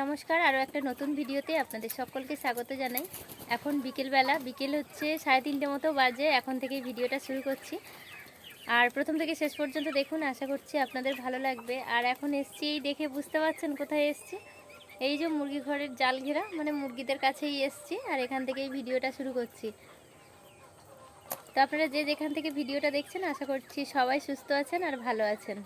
নমস্কার আরও একটা নতুন ভিডিওতে আপনাদের সকলকে স্বাগত জানাই। এখন বিকেলবেলা, বিকেল হচ্ছে সাড়ে তিনটে মতো বাজে, এখন থেকে ভিডিওটা শুরু করছি। আর প্রথম থেকে শেষ পর্যন্ত দেখুন, আশা করছি আপনাদের ভালো লাগবে। আর এখন এসছি, এই দেখে বুঝতে পারছেন কোথায় এসছি। এই যে মুরগি ঘরের জাল ঘেরা মানে মুরগিদের কাছেই এসছি, আর এখান থেকেই ভিডিওটা শুরু করছি। তো আপনারা যে যেখান থেকে ভিডিওটা দেখছেন, আশা করছি সবাই সুস্থ আছেন আর ভালো আছেন।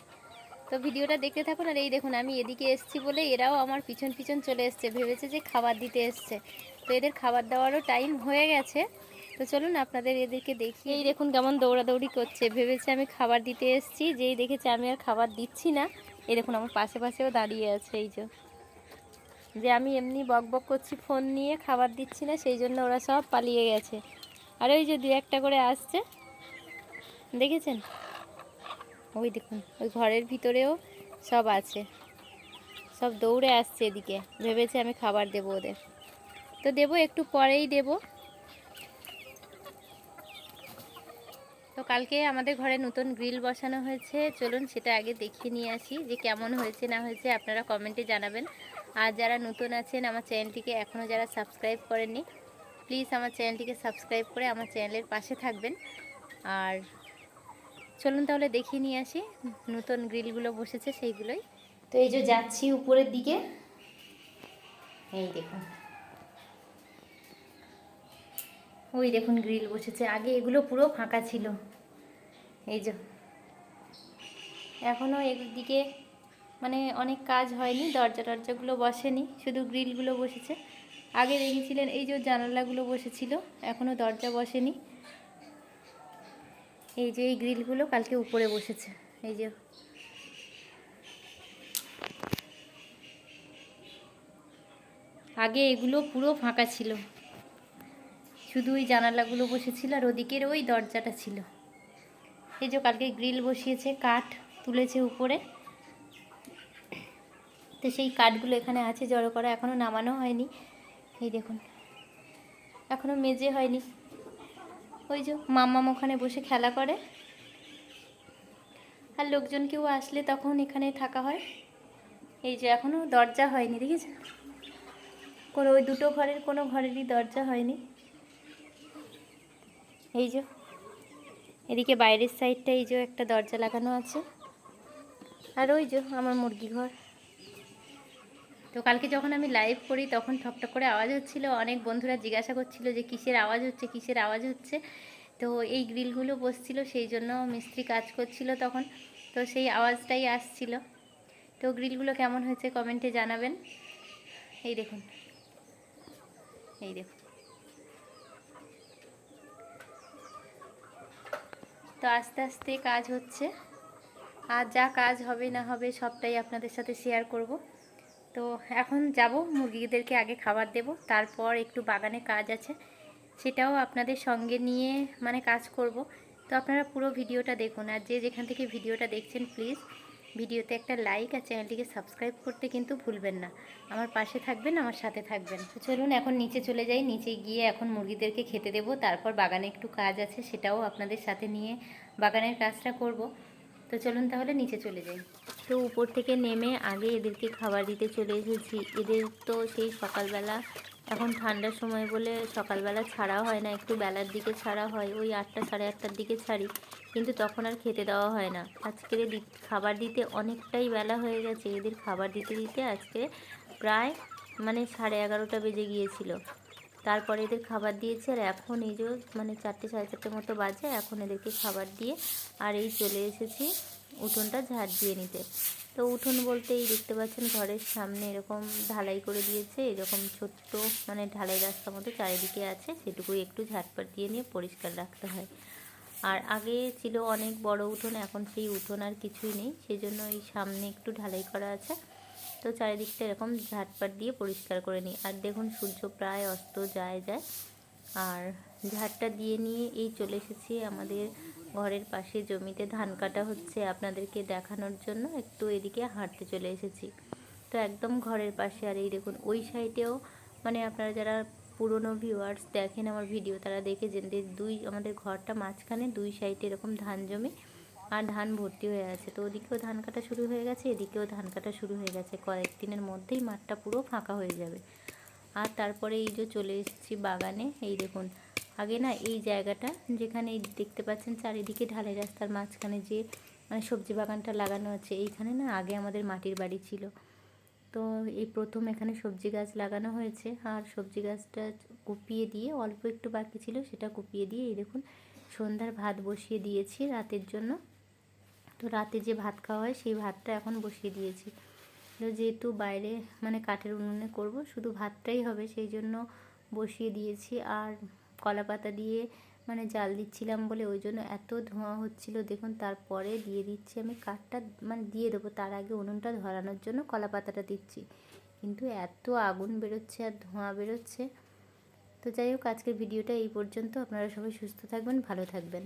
তো ভিডিওটা দেখতে থাকুন আর এই দেখুন, আমি এদিকে এসছি বলে এরাও আমার পিছন পিছন চলে এসছে, ভেবেছে যে খাবার দিতে এসছে। তো এদের খাবার দেওয়ারও টাইম হয়ে গেছে। তো চলুন আপনাদের এদেরকে দেখি এই দেখুন কেমন দৌড়াদৌড়ি করছে, ভেবেছে আমি খাবার দিতে এসছি, যেই দেখেছে আমি আর খাবার দিচ্ছি না। এই দেখুন, আমার পাশে পাশেও দাঁড়িয়ে আছে এই যে। যে আমি এমনি বক বক করছি ফোন নিয়ে, খাবার দিচ্ছি না, সেই জন্য ওরা সব পালিয়ে গেছে। আর ওই যে দু একটা করে আসছে। দেখেছেন? ওই দেখুন, ওই ঘরের ভিতরেও সব আছে। সব দৌড়ে আসছে এদিকে। ভেবেছে আমি খাবার দেবো ওদের। তো দেবো, একটু পরেই দেবো। তো কালকে আমাদের ঘরে নতুন গ্রিল বসানো হয়েছে। চলুন সেটা আগে দেখিয়ে নিয়ে আসি যে কেমন হয়েছে, না হয়েছে, আপনারা কমেন্টে জানাবেন। আর যারা নতুন আছেন, আমার চ্যানেলটিকে এখনও যারা সাবস্ক্রাইব করেননি, প্লিজ আমার চ্যানেলটিকে সাবস্ক্রাইব করে আমার চ্যানেলের পাশে থাকবেন। আর চলুন তাহলে দেখিয়ে নিয়ে আসি, নতুন গ্রিলগুলো বসেছে সেইগুলোই। তো এই যে যাচ্ছি উপরের দিকে, এই দেখুন। ওই দেখুন গ্রিল বসেছে, আগে এগুলো পুরো ফাঁকা ছিল। এই যে, এখনও দিকে মানে অনেক কাজ হয়নি, দরজা টরজাগুলো বসেনি, শুধু গ্রিলগুলো বসেছে। আগে দেখেছিলেন এই যে জানালাগুলো বসেছিল, এখনও দরজা বসেনি। এই যে এই গ্রিলগুলো কালকে উপরে বসেছে, এই যে। আগে এগুলো পুরো ফাঁকা ছিল। শুধু ওই জানালাগুলো বসেছিল আর ওদিকের ওই দরজাটা ছিল। এই যে কালকে গ্রিল বসিয়েছে, কাঠ তুলেছে উপরে। তো সেই কাঠগুলো এখানে আছে, জড়ো করা এখনও নামানো হয়নি। এই দেখুন এখনও মেজে হয়নি। ওই যে মাম্মাম ওখানে বসে খেলা করে। আর লোকজন কেউ আসলে তখন এখানে থাকা হয়। এই যে এখনও দরজা হয়নি দেখেছেন কোনো ওই দুটো ঘরের কোনো ঘরেরই দরজা হয়নি। এই যে, এদিকে বাইরের সাইডটা এই যে একটা দরজা লাগানো আছে। আর ওই যে আমার মুরগি ঘর। তো কালকে যখন আমি লাইভ করি, তখন ঠকঠক করে আওয়াজ হচ্ছিল। অনেক বন্ধুরা জিজ্ঞাসা করছিল যে, কিসের আওয়াজ হচ্ছে, কিসের আওয়াজ হচ্ছে? তো এই গ্রিলগুলো বসছিল, সেই জন্য মিস্ত্রি কাজ করছিল তখন। তো সেই আওয়াজটাই আসছিল। তো গ্রিলগুলো কেমন হয়েছে কমেন্টে জানাবেন। এই দেখুন। এই দেখুন। তো আস্তে আস্তে কাজ হচ্ছে। আর যা কাজ হবে না হবে সবটাই আপনাদের সাথে শেয়ার করব। তো এখন যাব, মুরগিদেরকে আগে খাবার দেব, তারপর একটু বাগানে কাজ আছে। সেটাও আপনাদের সঙ্গে নিয়ে মানে কাজ করব। তো আপনারা পুরো ভিডিওটা দেখুন, আর যে যেখান থেকে ভিডিওটা দেখছেন, প্লিজ ভিডিওতে একটা লাইক আর চ্যানেলটিকে সাবস্ক্রাইব করতে কিন্তু ভুলবেন না। আমার পাশে থাকবেন, আমার সাথে থাকবেন। তো চলুন এখন নিচে চলে যাই, নিচে গিয়ে এখন মুরগিদেরকে খেতে দেবো, তারপর বাগানে একটু কাজ আছে, সেটাও আপনাদের সাথে নিয়ে বাগানের কাজটা করব। তো চলুন তাহলে নিচে চলে যাই। তো উপর থেকে নেমে আগে এদেরকে খাবার দিতে চলে এসেছি। এদের তো সেই সকালবেলা, এখন ঠান্ডার সময় বলে সকালবেলা ছাড়া হয় না, একটু বেলার দিকে ছাড়া হয়, ওই আটটা সাড়ে আটটার দিকে ছাড়ি, কিন্তু তখন আর খেতে দেওয়া হয় না। আজকের খাবার দিতে অনেকটাই বেলা হয়ে গেছে। এদের খাবার দিতে দিতে আজকে প্রায় মানে সাড়ে এগারোটা বেজে গিয়েছিল। তারপরে এদের খাবার দিয়েছে আর এখন এই যে মানে চারটে সাড়ে চারটে মতো বাজে, এখন এদেরকে খাবার দিয়ে আর এই চলে এসেছি উঠোনটা ঝাড় দিয়ে নিতে। তো উঠোন বলতে এই দেখতে পাচ্ছেন ঘরের সামনে এরকম ঢালাই করে দিয়েছে, এরকম ছোট্ট মানে ঢালাই রাস্তা মতো চারিদিকে আছে, সেটুকুই একটু ঝাটপাট দিয়ে নিয়ে পরিষ্কার রাখতে হয়। আর আগে ছিল অনেক বড় উঠোন, এখন সেই উঠোন আর কিছুই নেই সেই জন্য এই সামনে একটু ঢালাই করা আছে। তো চারিদিকটা এরকম ঝাটপাট দিয়ে পরিষ্কার করে নিই। আর দেখুন, সূর্য প্রায় অস্ত যায় যায়। আর ঝাড়টা দিয়ে নিয়ে এই চলে এসেছি আমাদের ঘরের পাশে জমিতে। ধান কাটা হচ্ছে আপনাদেরকে দেখানোর জন্য। একটু এদিকে হাঁটতে চলে এসেছি। তো একদম ঘরের পাশে। আর এই দেখুন, ওই সাইডেও মানে আপনারা যারা পুরনো ভিউয়ার্স দেখেন আমার ভিডিও তারা দেখেছেন যে দুই, আমাদের ঘরটা মাঝখানে দুই সাইডে এরকম ধান জমি। আর ধান ভর্তি হয়ে আছে তো ওদিকেও ধান কাটা শুরু হয়ে গেছে, এদিকেও ধান কাটা শুরু হয়ে গেছে। কয়েকদিনের মধ্যেই মাঠটা পুরো ফাঁকা হয়ে যাবে। আর তারপরে এই যে চলে এসেছি বাগানে, এই দেখুন, আগে না এই জায়গাটা যেখানে দেখতে পাচ্ছেন চারিদিকে ঢালাই রাস্তার মাঝখানে যে মানে সবজি বাগানটা লাগানো আছে, এইখানে না আগে আমাদের মাটির বাড়ি ছিল। তো এই প্রথম এখানে সবজি গাছ লাগানো হয়েছে, আর সবজি গাছটা কুপিয়ে দিয়ে, অল্প একটু বাকি ছিল, সেটা কুপিয়ে দিয়ে এই দেখুন সন্ধ্যার ভাত বসিয়ে দিয়েছি রাতের জন্য। তো রাতে যে ভাত খাওয়া হয়, সেই ভাতটা এখন বসিয়ে দিয়েছি। তো যেহেতু বাইরে মানে কাঠের উনুনে করব, শুধু ভাতটাই হবে, সেই জন্য বসিয়ে দিয়েছি। আর কলা পাতা দিয়ে মানে জাল দিচ্ছিলাম বলে ওই জন্য এত ধোঁয়া হচ্ছিল। দেখুন, তারপরে দিয়ে দিচ্ছি আমি কাঠটা মানে দিয়ে দেবো। তার আগে উনুনটা ধরানোর জন্য কলা পাতাটা দিচ্ছি। কিন্তু এত আগুন বেরোচ্ছে আর ধোঁয়া বেরোচ্ছে। তো যাই হোক, আজকের ভিডিওটা এই পর্যন্ত। আপনারা সবাই সুস্থ থাকবেন, ভালো থাকবেন।